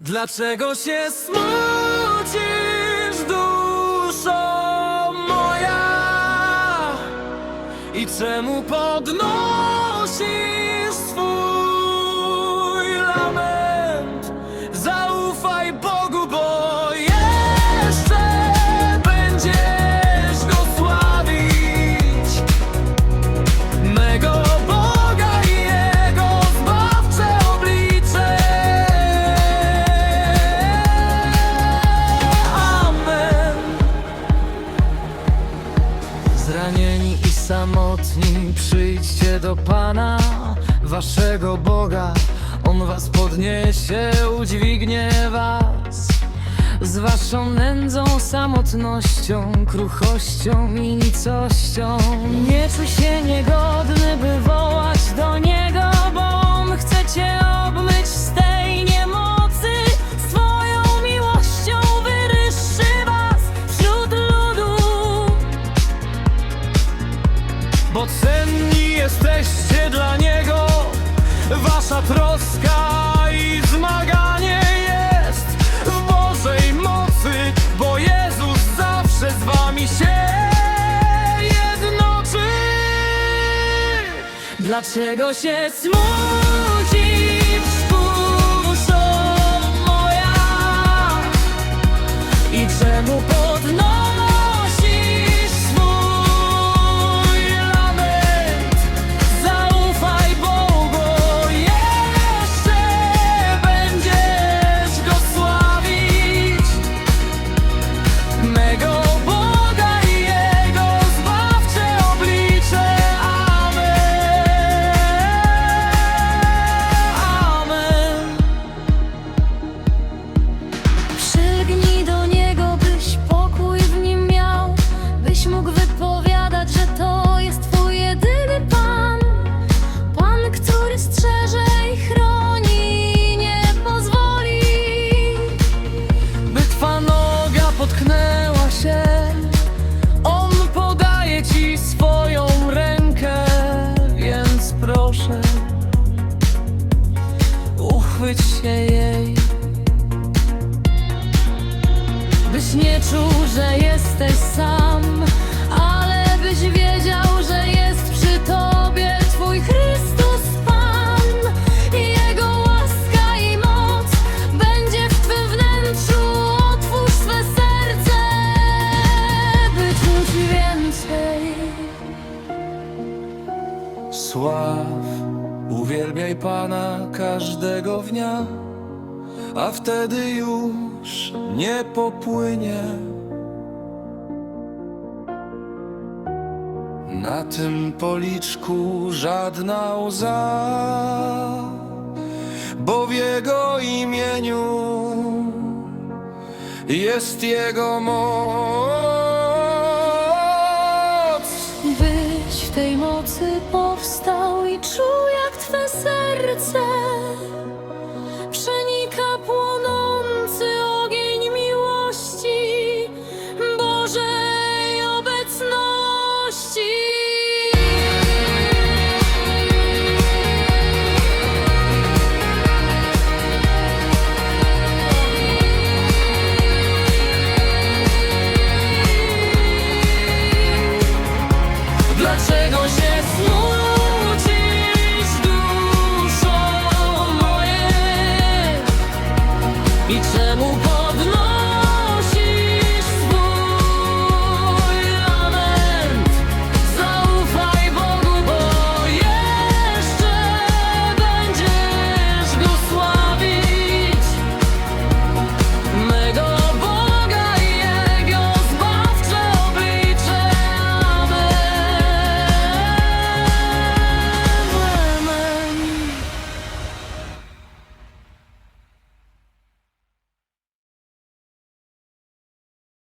Dlaczego się smucisz, duszo moja? I czemu podnosisz swój samotni, przyjdźcie do Pana, waszego Boga. On was podniesie, udźwignie was. Z waszą nędzą, samotnością, kruchością i nicością Nie czuj się niegodny, by wołać do Niego Bo On chce cię Bo cenni jesteście dla Niego. Wasza troska i zmaganie jest w Bożej mocy Bo Jezus zawsze z wami się jednoczy. Dlaczego się smucisz, czemu podnosisz proszę, uchwyć się jej. Byś nie czuł, że jesteś sam, Sław, uwielbiaj Pana każdego dnia, a wtedy już nie popłynie. Na tym policzku żadna łza, bo w Jego imieniu jest Jego moc. Serce przenika płonący ogień miłości Bożej obecności. Dlaczego się duszo moje? I czemu podnosisz